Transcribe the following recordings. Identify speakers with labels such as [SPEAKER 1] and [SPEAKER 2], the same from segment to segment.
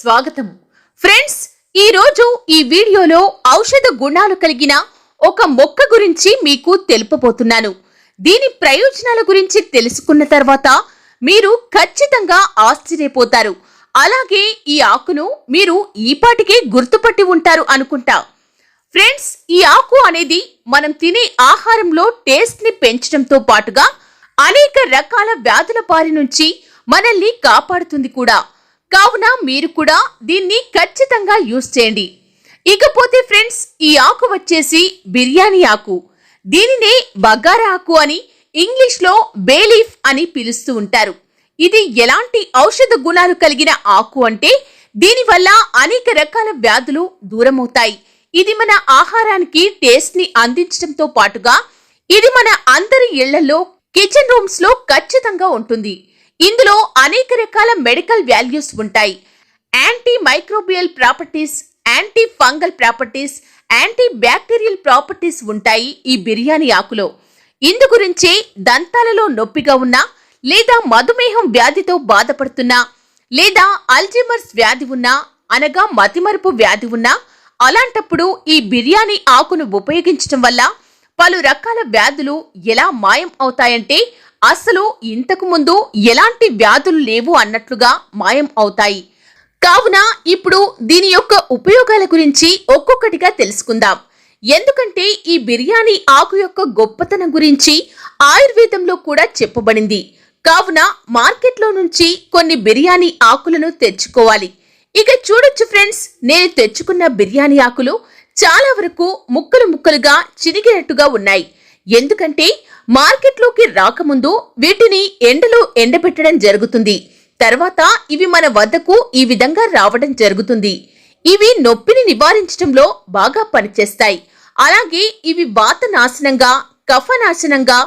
[SPEAKER 1] స్వాగతం. ఫ్రెండ్స్ ఈ రోజు ఈ వీడియోలో ఔషధ గుణాలు కలిగిన ఒక మొక్క గురించి మీకు తెలుపబోతున్నాను. దీని ప్రయోజనాల గురించి తెలుసుకున్న తర్వాత మీరు ఖచ్చితంగా ఆశ్చర్యపోతారు. అలాగే ఈ ఆకును మీరు ఈపాటికే గుర్తుపట్టి ఉంటారు అనుకుంటా. ఫ్రెండ్స్ ఈ ఆకు అనేది మనం తినే ఆహారంలో టేస్ట్ని పెంచడంతో పాటుగా అనేక రకాల వ్యాధుల బారి నుంచి మనల్ని కాపాడుతుంది కూడా. కావున మీరు కూడా దీన్ని ఖచ్చితంగా యూస్ చేయండి. ఇకపోతే ఫ్రెండ్స్ ఈ ఆకు వచ్చేసి బిర్యానీ ఆకు. దీనినే బగారా ఆకు అని ఇంగ్లీష్లో బేలీఫ్ అని పిలుస్తూ ఉంటారు. ఇది ఎలాంటి ఔషధ గుణాలు కలిగిన ఆకు అంటే దీనివల్ల అనేక రకాల వ్యాధులు దూరమవుతాయి. ఇది మన ఆహారానికి టేస్ట్ని అందించడంతో పాటుగా ఇది మన అందరి ఇళ్ళలో కిచెన్ రూమ్స్లో ఖచ్చితంగా ఉంటుంది. ఇందులో అనేక రకాల మెడికల్ వాల్యూస్ ఉంటాయి. Anti microbial properties anti fungal properties anti bacterial properties ఉంటాయి ఈ బిర్యానీ ఆకులో. ఇందు గురించే దంతాలలో నొప్పిగా ఉన్నా లేదా మధుమేహం వ్యాధితో బాధపడుతున్నా లేదా అల్జిమర్స్ వ్యాధి ఉన్నా అనగా మతిమరుపు వ్యాధి ఉన్నా అలాంటప్పుడు ఈ బిర్యానీ ఆకును ఉపయోగించడం వల్ల పలు రకాల వ్యాధులు ఎలా మాయం అవుతాయంటే అసలు ఇంతకు ముందు ఎలాంటి వ్యాధులు లేవు అన్నట్లుగా మాయం అవుతాయి. కావున ఇప్పుడు దీని యొక్క ఉపయోగాల గురించి ఒక్కొక్కటిగా తెలుసుకుందాం. ఎందుకంటే ఈ బిర్యానీ ఆకు యొక్క గొప్పతనం గురించి ఆయుర్వేదంలో కూడా చెప్పబడింది. కావున మార్కెట్లో నుంచి కొన్ని బిర్యానీ ఆకులను తెచ్చుకోవాలి. ఇక చూడొచ్చు ఫ్రెండ్స్ నేను తెచ్చుకున్న బిర్యానీ ఆకులు చాలా వరకు ముక్కలు ముక్కలుగా చిరిగినట్టుగా ఉన్నాయి. ఎందుకంటే మార్కెట్లోకి రాకముందు వీటిని ఎండలో ఎండబెట్టడం జరుగుతుంది. తర్వాత ఇవి మన వద్దకు ఈ విధంగా రావడం జరుగుతుంది. ఇవి నొప్పిని నివారించడంలో బాగా పనిచేస్తాయి. అలాగే ఇవి వాత నాశనంగా కఫనాశనంగా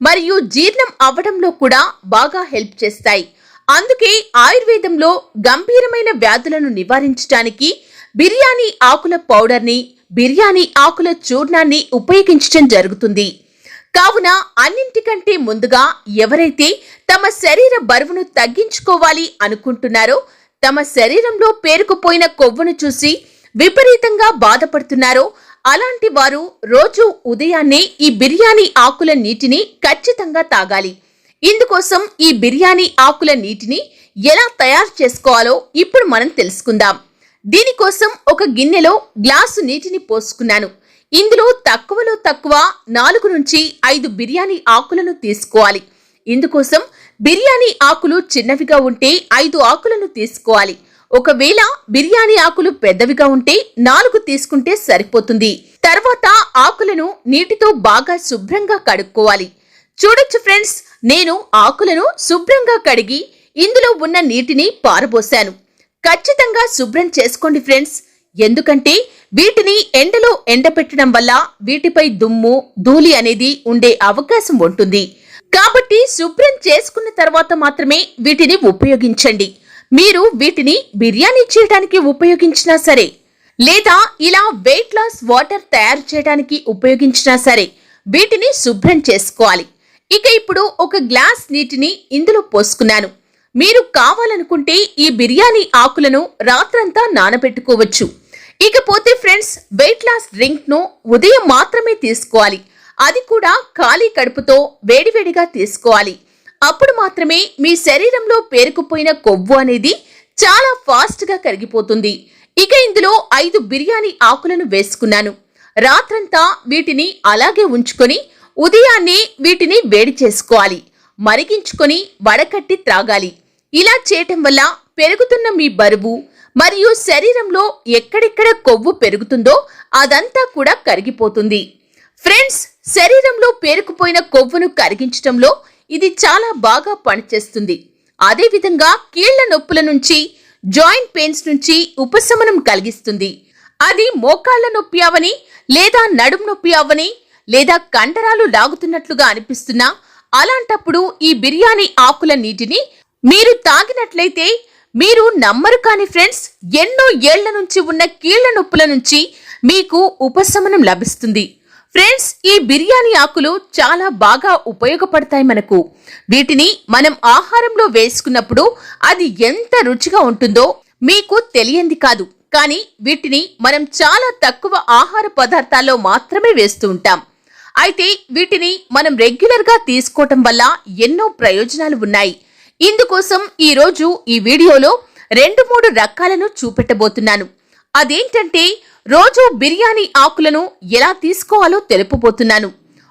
[SPEAKER 1] మరియు జీర్ణం అవ్వడంలో కూడా బాగా హెల్ప్ చేస్తాయి. అందుకే ఆయుర్వేదంలో గంభీరమైన వ్యాధులను నివారించడానికి బిర్యానీ ఆకుల పౌడర్ని బిర్యానీ ఆకుల చూర్ణాన్ని ఉపయోగించడం జరుగుతుంది. కావున అన్నింటికంటే ముందుగా ఎవరైతే తమ శరీర బరువును తగ్గించుకోవాలి అనుకుంటున్నారో తమ శరీరంలో పేరుకుపోయిన కొవ్వును చూసి విపరీతంగా బాధపడుతున్నారో అలాంటి వారు రోజు ఉదయాన్నే ఈ బిర్యానీ ఆకుల నీటిని ఖచ్చితంగా తాగాలి. ఇందుకోసం ఈ బిర్యానీ ఆకుల నీటిని ఎలా తయారు చేసుకోవాలో ఇప్పుడు మనం తెలుసుకుందాం. దీనికోసం ఒక గిన్నెలో గ్లాసు నీటిని పోసుకున్నాను. ఇందులో తక్కువలో తక్కువ నాలుగు నుంచి ఐదు బిర్యానీ ఆకులను తీసుకోవాలి. ఇందుకోసం బిర్యానీ ఆకులు చిన్నవిగా ఉంటే ఐదు ఆకులను తీసుకోవాలి. ఒకవేళ బిర్యానీ ఆకులు పెద్దవిగా ఉంటే నాలుగు తీసుకుంటే సరిపోతుంది. తర్వాత ఆకులను నీటితో బాగా శుభ్రంగా కడుక్కోవాలి. చూడొచ్చు ఫ్రెండ్స్ నేను ఆకులను శుభ్రంగా కడిగి ఇందులో ఉన్న నీటిని పారబోశాను ఖచ్చితంగా శుభ్రం చేసుకోండి ఫ్రెండ్స్. ఎందుకంటే వీటిని ఎండలో ఎండపెట్టడం వల్ల వీటిపై దుమ్ము ధూళి అనేది ఉండే అవకాశం ఉంటుంది. కాబట్టి శుభ్రం చేసుకున్న తర్వాత మాత్రమే వీటిని ఉపయోగించండి. మీరు వీటిని బిర్యానీ చేయడానికి ఉపయోగించినా సరే లేదా ఇలా వెయిట్ లాస్ వాటర్ తయారు చేయడానికి ఉపయోగించినా సరే వీటిని శుభ్రం చేసుకోవాలి. ఇక ఇప్పుడు ఒక గ్లాస్ నీటిని ఇందులో పోసుకున్నాను. మీరు కావాలనుకుంటే ఈ బిర్యానీ ఆకులను రాత్రంతా నానబెట్టుకోవచ్చు. ఇకపోతే ఫ్రెండ్స్ వెయిట్ లాస్ డ్రింక్ను ఉదయం మాత్రమే తీసుకోవాలి. అది కూడా ఖాళీ కడుపుతో వేడివేడిగా తీసుకోవాలి. అప్పుడు మాత్రమే మీ శరీరంలో పేరుకుపోయిన కొవ్వు అనేది చాలా ఫాస్ట్గా కరిగిపోతుంది. ఇక ఇందులో ఐదు బిర్యానీ ఆకులను వేసుకున్నాను. రాత్రంతా వీటిని అలాగే ఉంచుకొని ఉదయాన్నే వీటిని వేడి చేసుకోవాలి. మరిగించుకొని వడకట్టి త్రాగాలి. ఇలా చేయటం వల్ల పెరుగుతున్న మీ బరువు మరియు శరీరంలో ఎక్కడెక్కడ కొవ్వు పెరుగుతుందో అదంతా కూడా కరిగిపోతుంది. ఫ్రెండ్స్ శరీరంలో పేరుకుపోయిన కొవ్వును కరిగించటంలో ఇది చాలా బాగా పనిచేస్తుంది. అదేవిధంగా కీళ్ళ నొప్పుల నుంచి జాయింట్ పెయిన్స్ నుంచి ఉపశమనం కలిగిస్తుంది. అది మోకాళ్ళ నొప్పి అవని లేదా నడుము నొప్పి అవని లేదా కండరాలు లాగుతున్నట్లుగా అనిపిస్తున్నా అలాంటప్పుడు ఈ బిర్యానీ ఆకుల నీటిని మీరు తాగినట్లయితే మీరు నమ్మరు కాని ఫ్రెండ్స్ ఎన్నో ఏళ్ళ నుంచి ఉన్న కీళ్ళ నొప్పుల నుంచి మీకు ఉపశమనం లభిస్తుంది. ఫ్రెండ్స్ ఈ బిర్యానీ ఆకులు చాలా బాగా ఉపయోగపడతాయి మనకు. వీటిని మనం ఆహారంలో వేసుకున్నప్పుడు అది ఎంత రుచిగా ఉంటుందో మీకు తెలియంది కాదు. కానీ వీటిని మనం చాలా తక్కువ ఆహార పదార్థాల్లో మాత్రమే వేస్తూ ఉంటాం. అయితే వీటిని మనం రెగ్యులర్గా తీసుకోవటం వల్ల ఎన్నో ప్రయోజనాలు ఉన్నాయి. ఇందుకోసం ఈరోజు ఈ వీడియోలో రెండు మూడు రకాలను చూపెట్టబోతున్నాను. అదేంటంటే రోజు బిర్యానీ ఆకులను ఎలా తీసుకోవాలో తెలుపబోతున్నాను.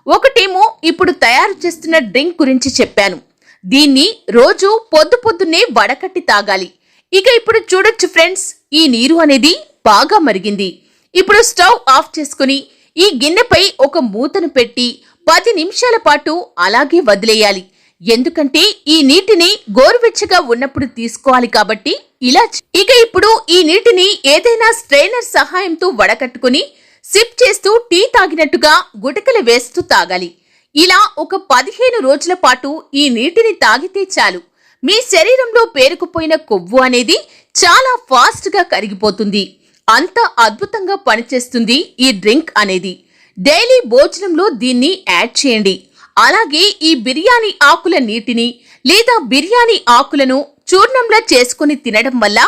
[SPEAKER 1] ఒకటేమో ఇప్పుడు తయారు చేస్తున్న డ్రింక్ గురించి చెప్పాను. దీన్ని రోజు పొద్దు పొద్దున్నే వడకట్టి తాగాలి. ఇక ఇప్పుడు చూడొచ్చు ఫ్రెండ్స్ ఈ నీరు అనేది బాగా మరిగింది. ఇప్పుడు స్టవ్ ఆఫ్ చేసుకుని ఈ గిన్నెపై ఒక మూతను పెట్టి పది నిమిషాల పాటు అలాగే వదిలేయాలి. ఎందుకంటే ఈ నీటిని గోరువెచ్చగా ఉన్నప్పుడు తీసుకోవాలి కాబట్టి ఇలా ఇక ఇప్పుడు ఈ నీటిని ఏదైనా స్ట్రైనర్ సహాయంతో వడకట్టుకుని సిప్ చేస్తూ టీ తాగినట్టుగా గుటకలు వేస్తూ తాగాలి. ఇలా ఒక పదిహేను రోజుల పాటు ఈ నీటిని తాగితే చాలు. మీ శరీరంలో పేరుకుపోయిన కొవ్వు అనేది చాలా ఫాస్ట్గా కరిగిపోతుంది. అంత అద్భుతంగా పనిచేస్తుంది ఈ డ్రింక్ అనేది. డైలీ భోజనంలో దీన్ని యాడ్ చేయండి. అలాగే ఈ బిర్యానీ ఆకుల నీటిని లేదా బిర్యానీ ఆకులను చూర్ణంలా చేసుకుని తినడం వల్ల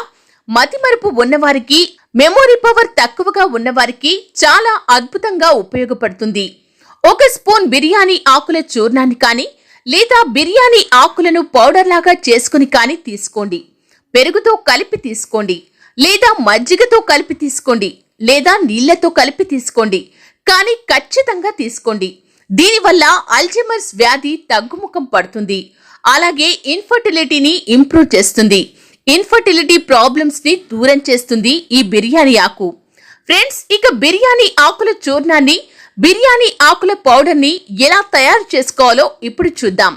[SPEAKER 1] మతిమరుపు ఉన్నవారికి మెమొరీ పవర్ తక్కువగా ఉన్నవారికి చాలా అద్భుతంగా ఉపయోగపడుతుంది. ఒక స్పూన్ బిర్యానీ ఆకుల చూర్ణాన్ని కానీ లేదా బిర్యానీ ఆకులను పౌడర్ లాగా చేసుకుని కానీ తీసుకోండి. పెరుగుతో కలిపి తీసుకోండి. లేదా మజ్జిగతో కలిపి తీసుకోండి. లేదా నీళ్ళతో కలిపి తీసుకోండి. కానీ ఖచ్చితంగా తీసుకోండి. దీనివల్ల అల్జీమర్స్ వ్యాధి తగ్గుముఖం పడుతుంది. అలాగే ఇన్ఫర్టిలిటీని ఇంప్రూవ్ చేస్తుంది. ఇన్ఫర్టిలిటీ ప్రాబ్లమ్స్ని దూరం చేస్తుంది ఈ బిర్యానీ ఆకు. ఫ్రెండ్స్ ఇక బిర్యానీ ఆకుల చూర్ణాన్ని బిర్యానీ ఆకుల పౌడర్ని ఎలా తయారు చేసుకోవాలో ఇప్పుడు చూద్దాం.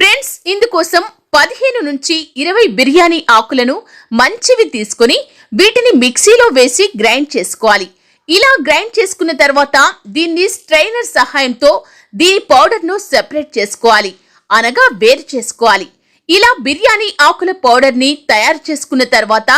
[SPEAKER 1] ఫ్రెండ్స్ ఇందుకోసం పదిహేను నుంచి ఇరవై బిర్యానీ ఆకులను మంచివి తీసుకొని వీటిని మిక్సీలో వేసి గ్రైండ్ చేసుకోవాలి. ఇలా గ్రైండ్ చేసుకున్న తర్వాత దీన్ని స్ట్రైనర్ సహాయంతో దీని పౌడర్ను సెపరేట్ చేసుకోవాలి. అనగా వేరు చేసుకోవాలి. ఇలా బిర్యానీ ఆకుల పౌడర్ని తయారు చేసుకున్న తర్వాత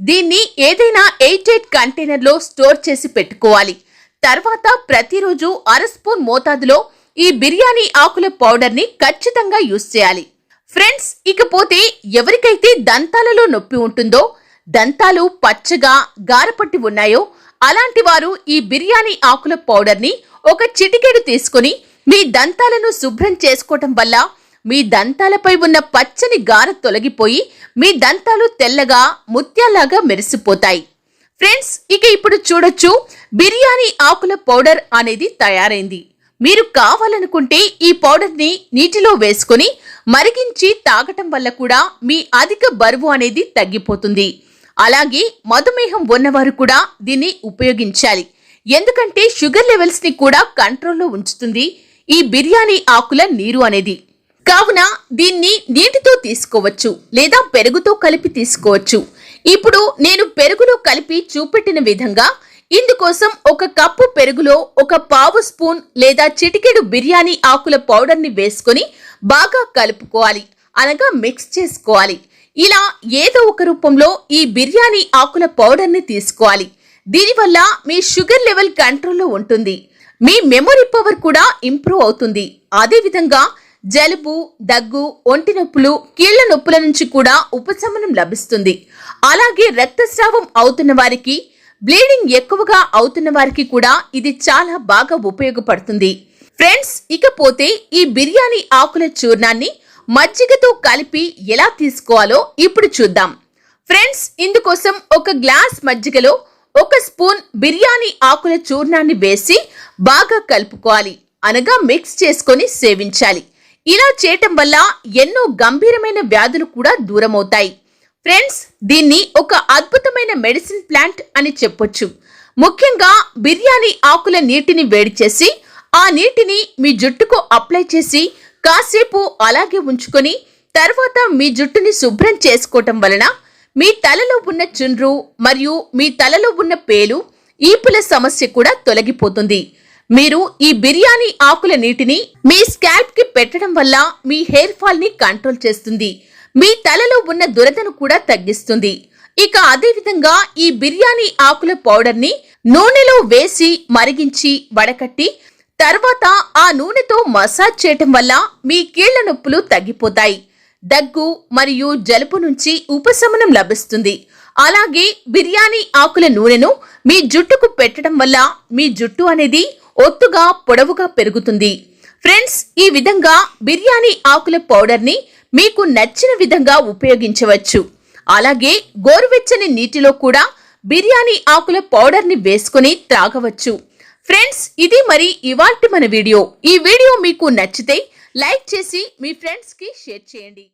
[SPEAKER 1] దీన్ని ఏదైనా ఎయిట్ ఎయిట్ కంటైనర్లో స్టోర్ చేసి పెట్టుకోవాలి. తర్వాత ప్రతిరోజు అర స్పూన్ మోతాదులో ఈ బిర్యానీ ఆకుల పౌడర్ని ఖచ్చితంగా యూజ్ చేయాలి. ఫ్రెండ్స్ ఇకపోతే ఎవరికైతే దంతాలలో నొప్పి ఉంటుందో దంతాలు పచ్చగా గారపట్టి ఉన్నాయో అలాంటి వారు ఈ బిర్యానీ ఆకుల పౌడర్ని ఒక చిటికెడు తీసుకొని మీ దంతాలను శుభ్రం చేసుకోవటం వల్ల మీ దంతాలపై ఉన్న పచ్చని గార తొలగిపోయి మీ దంతాలు తెల్లగా ముత్యాలాగా మెరిసిపోతాయి. ఫ్రెండ్స్ ఇక ఇప్పుడు చూడొచ్చు బిర్యానీ ఆకుల పౌడర్ అనేది తయారైంది. మీరు కావాలనుకుంటే ఈ పౌడర్ని నీటిలో వేసుకొని మరిగించి తాగటం వల్ల కూడా మీ అధిక బరువు అనేది తగ్గిపోతుంది. అలాగే మధుమేహం ఉన్నవారు కూడా దీన్ని ఉపయోగించాలి. ఎందుకంటే షుగర్ లెవెల్స్ని కూడా కంట్రోల్లో ఉంచుతుంది. ఈ బిర్యానీ ఆకుల నీరు అనేది. కావున దీన్ని నీటితో తీసుకోవచ్చు లేదా పెరుగుతో కలిపి తీసుకోవచ్చు. ఇప్పుడు నేను పెరుగులో కలిపి చూపెట్టిన విధంగా ఇందుకోసం ఒక కప్పు పెరుగులో ఒక పావు స్పూన్ లేదా చిటికెడు బిర్యానీ ఆకుల పౌడర్ని వేసుకొని బాగా కలుపుకోవాలి. అనగా మిక్స్ చేసుకోవాలి. ఇలా ఏదో ఒక రూపంలో ఈ బిర్యానీ ఆకుల పౌడర్ని తీసుకోవాలి. దీనివల్ల మీ షుగర్ లెవెల్ కంట్రోల్లో ఉంటుంది. మీ మెమొరీ పవర్ కూడా ఇంప్రూవ్ అవుతుంది. అదేవిధంగా జలుబు దగ్గు ఒంటి నొప్పులు కీళ్ళ నొప్పుల నుంచి కూడా ఉపశమనం లభిస్తుంది. అలాగే రక్తస్రావం అవుతున్న వారికి బ్లీడింగ్ ఎక్కువగా అవుతున్న వారికి కూడా ఇది చాలా బాగా ఉపయోగపడుతుంది. ఫ్రెండ్స్ ఇకపోతే ఈ బిర్యానీ ఆకుల చూర్ణాన్ని మజ్జిగతో కలిపి ఎలా తీసుకోవాలో ఇప్పుడు చూద్దాం. ఫ్రెండ్స్ ఇందుకోసం ఒక గ్లాస్ మజ్జిగలో ఒక స్పూన్ బిర్యానీ ఆకుల చూర్ణాన్ని వేసి బాగా కలుపుకోవాలి. అనగా మిక్స్ చేసుకొని సేవించాలి. ఇలా చేయటం వల్ల ఎన్నో గంభీరమైన వ్యాధులు కూడా దూరమవుతాయి. ఫ్రెండ్స్ దీన్ని ఒక అద్భుతమైన మెడిసిన్ ప్లాంట్ అని చెప్పొచ్చు. ముఖ్యంగా బిర్యానీ ఆకుల నీటిని వేడి చేసి ఆ నీటిని మీ జుట్టుకు అప్లై చేసి కాసేపు అలాగే ఉంచుకొని తర్వాత మీ జుట్టుని శుభ్రం చేసుకోవటం వలన మీ తలలో ఉన్న చుండ్రు మరియు మీ తలలో ఉన్న పేలు ఈపుల సమస్య కూడా తొలగిపోతుంది. మీరు ఈ బిర్యానీ ఆకుల నీటిని మీ స్కాల్ప్కి పెట్టడం వల్ల మీ హెయిర్ ఫాల్ని కంట్రోల్ చేస్తుంది. మీ తలలో ఉన్న దురదను కూడా తగ్గిస్తుంది. ఇక అదేవిధంగా ఈ బిర్యానీ ఆకుల పౌడర్ని నూనెలో వేసి మరిగించి వడకట్టి తర్వాత ఆ నూనెతో మసాజ్ చేయటం వల్ల మీ కీళ్ళ నొప్పులు తగ్గిపోతాయి. దగ్గు మరియు జలుబు నుంచి ఉపశమనం లభిస్తుంది. అలాగే బిర్యానీ ఆకుల నూనెను మీ జుట్టుకు పెట్టడం వల్ల మీ జుట్టు అనేది ఒత్తుగా పొడవుగా పెరుగుతుంది. ఫ్రెండ్స్ ఈ విధంగా బిర్యానీ ఆకుల పౌడర్ని మీకు నచ్చిన విధంగా ఉపయోగించవచ్చు. అలాగే గోరువెచ్చని నీటిలో కూడా బిర్యానీ ఆకుల పౌడర్ని వేసుకుని త్రాగవచ్చు. ఫ్రెండ్స్ ఇది మరి ఇవాల్టి మన వీడియో. ఈ వీడియో మీకు నచ్చితే లైక్ చేసి మీ ఫ్రెండ్స్కి షేర్ చేయండి.